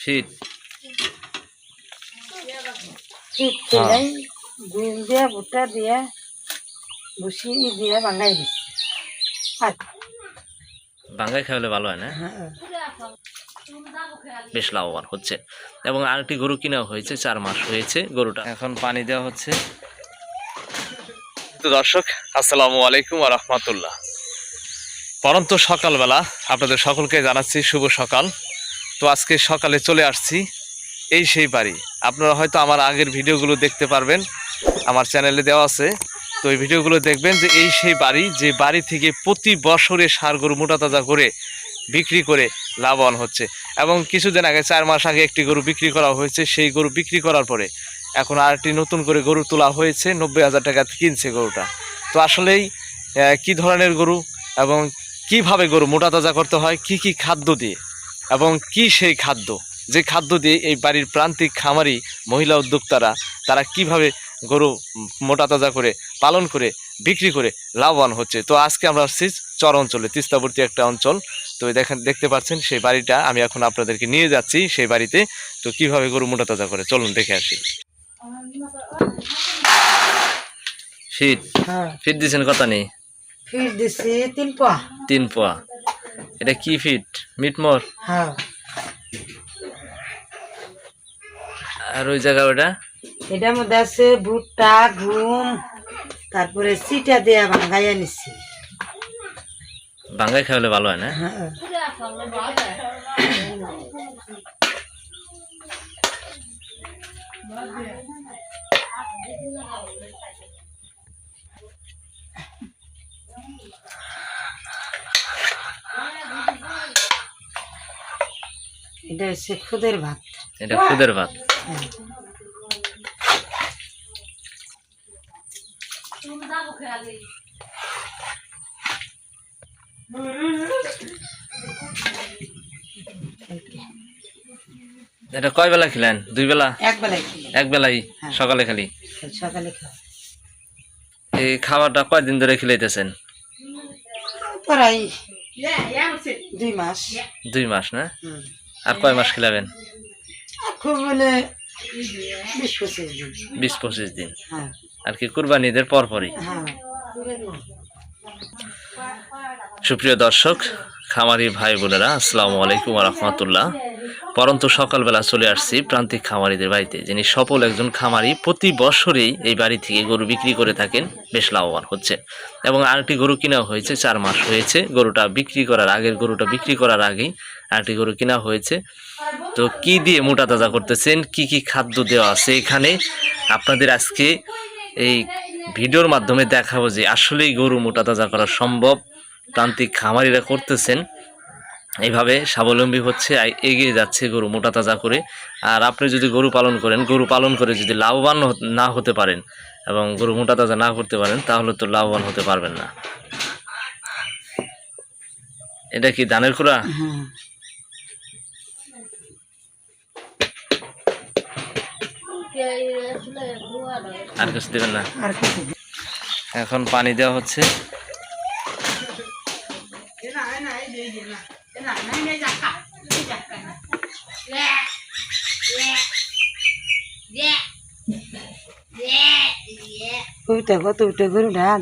শীত। ঠিক ছিলাই ডিম দিয়ে ভুট্টা দিয়ে ভুসি দিয়ে বাঙ্গাই দিচ্ছি বাঙ্গাই খাওয়ালে ভালো হয় না? হ্যাঁ, বেশ লাভবান হচ্ছে। এবং আরেকটি গরু কিনা হয়েছে চার মাস হয়েছে গরুটা। এখন পানি দেওয়া হচ্ছে। তো দর্শক আসসালামু আলাইকুম রহমতুল্লাহ। পরন্ত সকালবেলা আপনাদের সকলকে জানাচ্ছি শুভ সকাল। তো আজকে সকালে চলে আসছি। এই সেই বাড়ি। আপনারা হয়তো আমার আগের ভিডিওগুলো দেখতে পারবেন। আমার চ্যানেলে দেওয়া আছে। তো এই ভিডিওগুলো দেখবেন যে এই সেই বাড়ি, যে বাড়ি থেকে প্রতি বছরে সার গরু মোটা তাজা করে বিক্রি করে লাভবান হচ্ছে। এবং কিছুদিন আগে, চার মাস আগে একটি গরু বিক্রি করা হয়েছে। সেই গরু বিক্রি করার পরে এখন আরেকটি নতুন করে গরু তোলা হয়েছে। নব্বই হাজার টাকা কিনছে গরুটা। তো আসলেই কি ধরনের গরু এবং কীভাবে গরু মোটা তাজা করতে হয়, কি কি খাদ্য দিয়ে? এবং কি সেই খাদ্য? যে খাদ্য দিয়ে এই বাড়ির প্রান্তিক খামারি মহিলা উদ্যোক্তারা তারা কীভাবে গরু মোটা তাজা করে পালন করে বিক্রি করে লাভবান হচ্ছে? তো আজকে আমরা আসছি চর অঞ্চলে তিস্তাবর্তী একটা অঞ্চল। তো দেখেন দেখতে পাচ্ছেন সেই বাড়িটা আমি এখন আপনাদেরকে নিয়ে যাচ্ছি সেই বাড়িতে। তো কীভাবে গরু মোটা তাজা করে? চলুন দেখে আসি। ফিট? হ্যাঁ। ফিট দিয়েছেন কথা নেই তিন পোয়া। তিন পোয়া। এটা কি ফিট? মিটমোর? হ্যাঁ। আর ওই জায়গা ওটা? এটার মধ্যে আছে ভুট্টা ঘুম তারপরে চিটা দিয়ে বাঙ্গাইয়া নিচ্ছি বাঙ্গাই খাওয়ালে ভালো হয় না? হ্যাঁ। এটা হচ্ছে খুদের ভাত। এটা খুদের ভাত। এটা কয় বেলা খেলেন? দুই বেলা? এক বেলায় এক বেলাই হ্যাঁ। সকালে খালি? সকালে এই খাবারটা কয়দিন ধরে খেলাইতেছেন? প্রায় দুই মাস। দুই মাস না। আর কয় মাস খেলাবেন? বলে বিশ পঁচিশ দিন। হ্যাঁ। আর কি কুরবানিদের পর পরই? হ্যাঁ। সুপ্রিয় দর্শক খামারি ভাই বোনেরা আসসালামু আলাইকুম রহমতুল্লাহ। পরন্ত সকালবেলা চলে আসছি প্রান্তিক খামারিদের বাড়িতে, যিনি সফল একজন খামারি। প্রতি বছরেই এই বাড়ি থেকে গরু বিক্রি করে থাকেন, বেশ লাভবান হচ্ছে। এবং আরেকটি গরু কিনা হয়েছে, চার মাস হয়েছে। গরুটা বিক্রি করার আগের, গরুটা বিক্রি করার আগেই আরেকটি গরু কিনা হয়েছে। তো কি দিয়ে মোটা তাজা করতেছেন? কি কি খাদ্য দেওয়া আছে এখানে? আপনাদের আজকে এই ভিডিওর মাধ্যমে দেখাবো যে আসলেই গরু মোটা তাজা করা সম্ভব। প্রান্তিক খামারিরা করতেছেন। এইভাবে স্বাবলম্বী হচ্ছে এগিয়ে যাচ্ছে গরু মোটা তাজা করে। আর আপনি যদি গরু পালন করেন গরু পালন করে যদি লাভবান না হতে পারেন এবং গরু মোটা তাজা না করতে পারেন তাহলে তো লাভবান হতে পারবেন না। এটা কি ধানের কুড়া হ্যাঁ আর কিছু দেবেন না। এখন পানি দেওয়া হচ্ছে। উইটা কত উইটা গরু ঢাল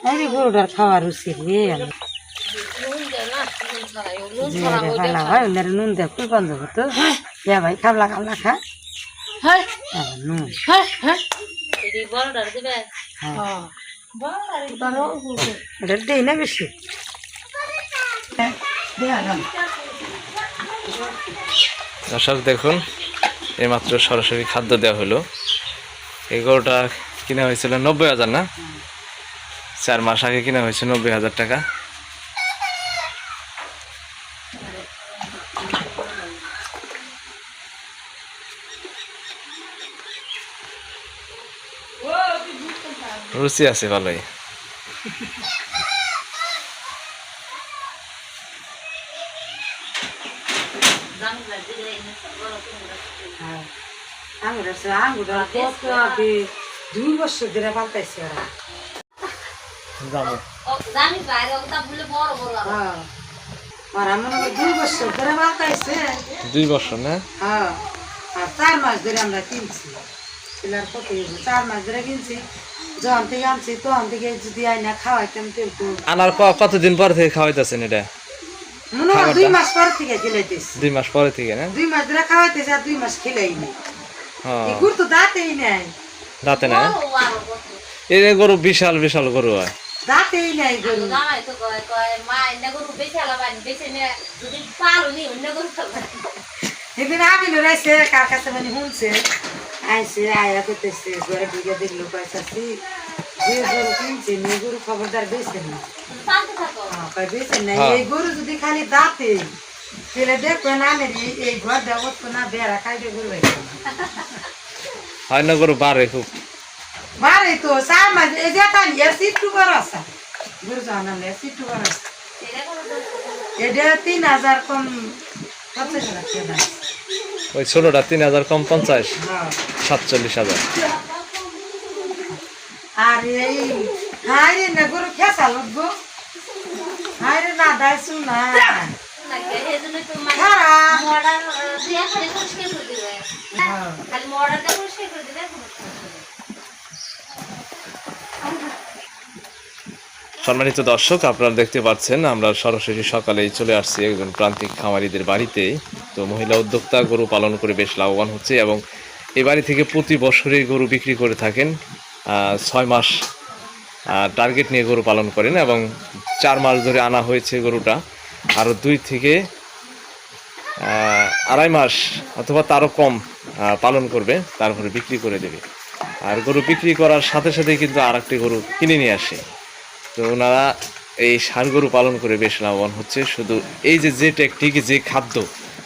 আরে গরুটার খাওয়ার রুচি রে ভালো হয় ওদের নুন দেখ খুব বন্ধ হতো ইয়া ভাই খাবলা খাবলা খা আবার নুন হ্যাঁ। দেই না বেশি হ্যাঁ, দেয়া দাও। দর্শক দেখুন এইমাত্র সরাসরি খাদ্য দেওয়া হলো। এই গরুটা কিনা হয়েছিল নব্বই হাজার না? চার মাস আগে কিনা হয়েছে নব্বই হাজার টাকা। রুচি আছে ভালোই হ্যাঁ। দুই বছর ধরে পাল্টাইছে ওরা হ্যাঁ দুই বছর ধরে বাঁচাইছে দুই বছর না হ্যাঁ আর চার মাস ধরে আমরা কিনছি? চার মাস ধরে কিনছি যখন থেকে আনছি তখন থেকে যদি আইনা খাওয়াইতাম তো একটু। আনার কতদিন পর থেকে খাওয়াইতেছেন এটা? মনে হয় দুই মাস পর থেকে খিলাইতেছি। দুই মাস পরে থেকে না? দুই মাস ধরে খাওয়াইতেছে আর দুই মাস খিলাই হ্যাঁ এগুর তো দাঁতেই নেই। দাঁতে না? এই গরু বিশাল বিশাল গরু হয়। দাঁতেই নেই গরু। এদিন কার কাছে মানে শুনছে। আইসে আয়া করতেছে ঘরে ঢুকে দেখল পয়সাছি যে গরু কিনছে এই গরু খবরদার বেছে না বেছে না। এই গরু যদি খালি দাঁতে তাহলে দেখবেন আমি এই- ঘর দেবো তো না বেড়া খাইবে গরু। হয় না গরু বাড়ে খুব। বারে তো মাস এই যে তাই এর সিট্টু বড় আছে। গরু জানাম এর সিট্টু বড় আছে। এটা তিন হাজার কম পঞ্চাশ টাকা ওই ষোলোটা তিন হাজার কম পঞ্চাশ। হ্যাঁ। সাতচল্লিশ হাজার। সম্মানিত দর্শক আপনারা দেখতে পাচ্ছেন আমরা সরাসরি সকালেই চলে আসছি একজন প্রান্তিক খামারিদের বাড়িতে। তো মহিলা উদ্যোক্তা গরু পালন করে বেশ লাভবান হচ্ছে এবং এই বাড়ি থেকে প্রতি বছরই গরু বিক্রি করে থাকেন ছয় মাস টার্গেট নিয়ে গরু পালন করেন এবং চার মাস ধরে আনা হয়েছে গরুটা। আরও দুই থেকে আড়াই মাস অথবা তারও কম পালন করবে তারপরে বিক্রি করে দেবে। আর গরু বিক্রি করার সাথে সাথে কিন্তু আর একটি গরু কিনে নিয়ে আসে। তো ওনারা এই ষাঁড় গরু পালন করে বেশ লাভবান হচ্ছে। শুধু এই যে যে টেকনিক, যে খাদ্য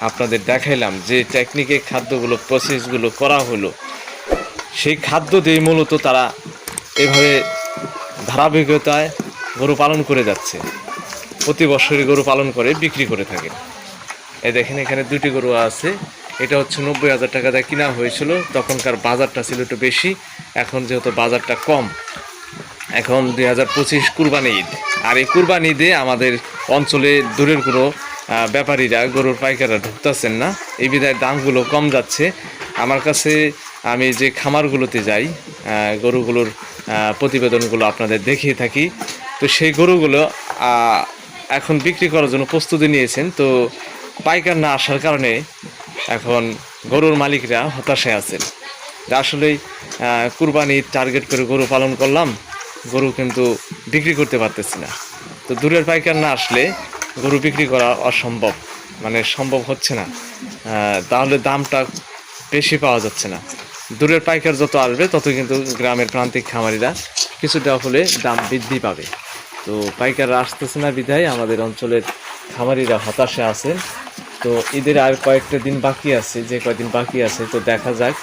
আপনাদের দেখাইলাম যে টেকনিকে খাদ্যগুলো প্রসেসগুলো করা হলো সেই খাদ্য দিয়ে মূলত তারা এভাবে ধারাবাহিকতায় গরু পালন করে যাচ্ছে। প্রতি বছরই গরু পালন করে, বিক্রি করে থাকে। এ দেখেন এখানে দুটি গরু আছে। এটা হচ্ছে নব্বই হাজার টাকা দিয়ে কিনা হয়েছিল। তখনকার বাজারটা ছিল একটু বেশি। এখন যেহেতু বাজারটা কম, এখন দুই হাজার পঁচিশ কুরবানি ঈদ। আর এই কুরবানি ঈদে আমাদের অঞ্চলে দূরের কোনো ব্যাপারীরা গরুর পাইকাররা ঢুকতেছেন না। এই বিধায় দামগুলো কম যাচ্ছে। আমার কাছে আমি যে খামারগুলোতে যাই গরুগুলোর প্রতিবেদনগুলো আপনাদের দেখিয়ে থাকি। তো সেই গরুগুলো এখন বিক্রি করার জন্য প্রস্তুতি নিয়েছেন। তো পাইকার না আসার কারণে এখন গরুর মালিকরা হতাশায় আছেন। আসলেই কুরবানি টার্গেট করে গরু পালন করলাম। গরু কিন্তু বিক্রি করতে পারতেছি না। তো দূরের পাইকার না আসলে গরু বিক্রি করা অসম্ভব। মানে সম্ভব হচ্ছে না। তাহলে দামটা বেশি পাওয়া যাচ্ছে না। দূরের পাইকার যত আসবে, তত কিন্তু গ্রামের প্রান্তিক খামারিরা কিছুটা হলে দাম বৃদ্ধি পাবে। তো পাইকাররা আসতেছে না বিধায় আমাদের অঞ্চলের খামারিরা হতাশে আছেন তো ঈদের আর কয়েকটা দিন বাকি আছে, যে কয়েকদিন বাকি আছে, তো দেখা যাক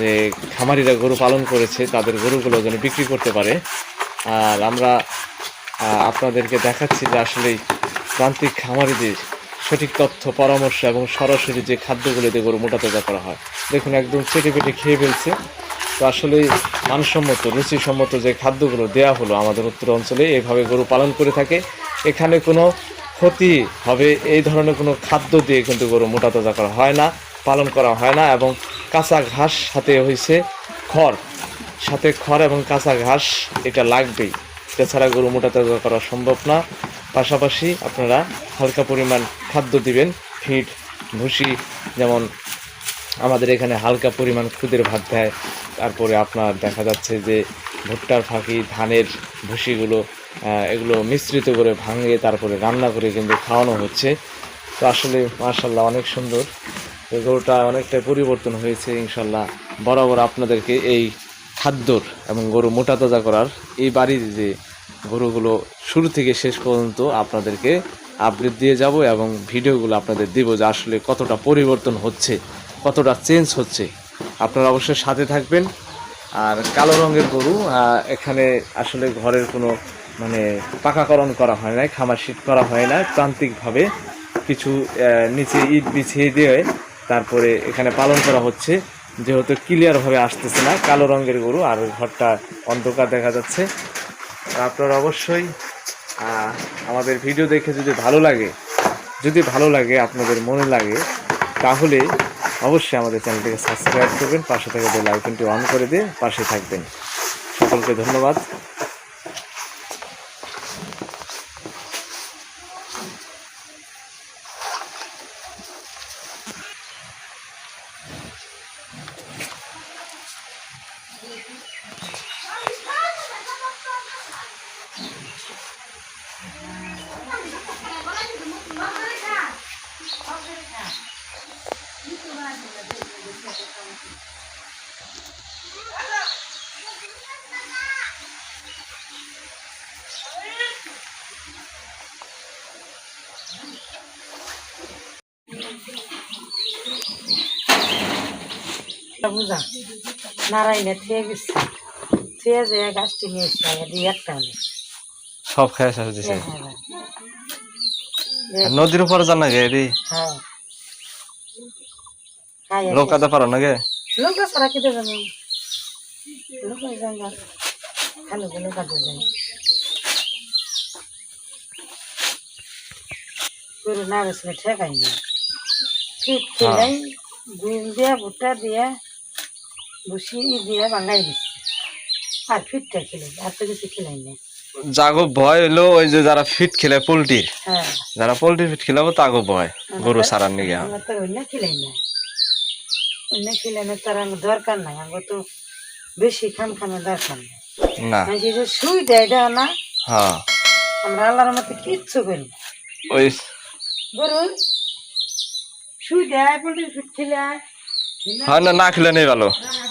যে খামারিরা গরু পালন করেছে, তাদের গরুগুলো যেন বিক্রি করতে পারে। আর আমরা আপনাদেরকে দেখাচ্ছি যে আসলে প্রান্তিক খামারিদের সঠিক তথ্য, পরামর্শ এবং সরাসরি যে খাদ্যগুলো দিয়ে গরু মোটা তাজা করা হয়। দেখুন, একদম চেটে পেটে খেয়ে ফেলছে। তো আসলে মানসম্মত, রুচিসম্মত যে খাদ্যগুলো দেয়া হলো আমাদের উত্তর অঞ্চলে এইভাবে গরু পালন করে থাকে। এখানে কোনো ক্ষতি হবে, এই ধরনের কোনো খাদ্য দিয়ে কিন্তু গরু মোটা তাজা করা হয় না, পালন করা হয় না এবং কাঁচা ঘাস সাথে হয়েছে খড়। সাথে খড় এবং কাঁচা ঘাস, এটা লাগবেই। এছাড়া গরু মোটা তাজা করা সম্ভব না। পাশাপাশি আপনারা হালকা পরিমাণ খাদ্য দিবেন ফিড ভুসি, যেমন আমাদের এখানে হালকা পরিমাণ খুদের ভাত দেয়। তারপরে আপনার দেখা যাচ্ছে যে ভুট্টার ফাঁকি, ধানের ভুসিগুলো এগুলো মিশ্রিত করে ভাঙিয়ে তারপরে রান্না করে কিন্তু খাওয়ানো হচ্ছে। তো আসলে মার্শাল্লাহ অনেক সুন্দর। তো গরুটা অনেকটাই পরিবর্তন হয়েছে ইনশাল্লাহ বরাবর আপনাদেরকে এই খাদ্যর এবং গরু মোটা তাজা করার এই বাড়ির যে গরুগুলো শুরু থেকে শেষ পর্যন্ত আপনাদেরকে আপডেট দিয়ে যাব এবং ভিডিওগুলো আপনাদের দিব যে আসলে কতটা পরিবর্তন হচ্ছে, কতটা চেঞ্জ হচ্ছে। আপনারা অবশ্যই সাথে থাকবেন। আর কালো রঙের গরু এখানে আসলে ঘরের কোনো মানে পাকাকরণ করা হয় না খামার শীত করা হয় না। প্রান্তিকভাবে কিছু নিচে ইট বিছিয়ে দিয়ে তারপরে এখানে পালন করা হচ্ছে। যেহেতু ক্লিয়ারভাবে আসতেছে না কালো রঙের গরু, আর ঘরটা অন্ধকার দেখা যাচ্ছে। আপনারা অবশ্যই আমাদের ভিডিও দেখে যদি ভালো লাগে, যদি ভালো লাগে, আপনাদের মনে লাগে, তাহলে অবশ্যই আমাদের চ্যানেলটিকে সাবস্ক্রাইব করবেন, পাশে থেকে বেল আইকনটি অন করে দিয়ে পাশে থাকবেন। সকলকে ধন্যবাদ। বুঝা নারায়ণে থেকে গেছে। থেকে যে গাছটি নিয়ে এসছে দিয়ে একটা সব খেয়ে শেষ দিছে হ্যাঁ, হ্যাঁ, হ্যাঁ। নদীর উপরে যান নাকি এটি হ্যাঁ। খাইয়া নৌকাতে পারো নাকি? লোক সারা কেটে যাবে লোক জায়গা ভালো ভালো কাটে যায় করে না বসলে ঠেকাই না। ঠিক খেলাই গুল দিয়া ভুট্টা দিয়া বসি দিয়া বাঙ্গাই দিচ্ছে আর ফিটটা খেলে আর তো কিছু খেলাই না জাগো ভয় হলো ওই যে যারা ফিট খেলে পোলট্রির হ্যাঁ। যারা পোলট্রি ফিট খেলাবো তাগো ভয় গরু সারার নিগে। দরকার নাই আমার তো বেশি খান খানের দরকার নেই। না। আমি দেয় না হ্যাঁ। আমরা আল্লাহর মতো কিচ্ছু করি ওই গরু শুই দেয় পোল্ট্রি ফিট খেলে। হ্যাঁ না না খেলে নেই ভালো। হ্যাঁ,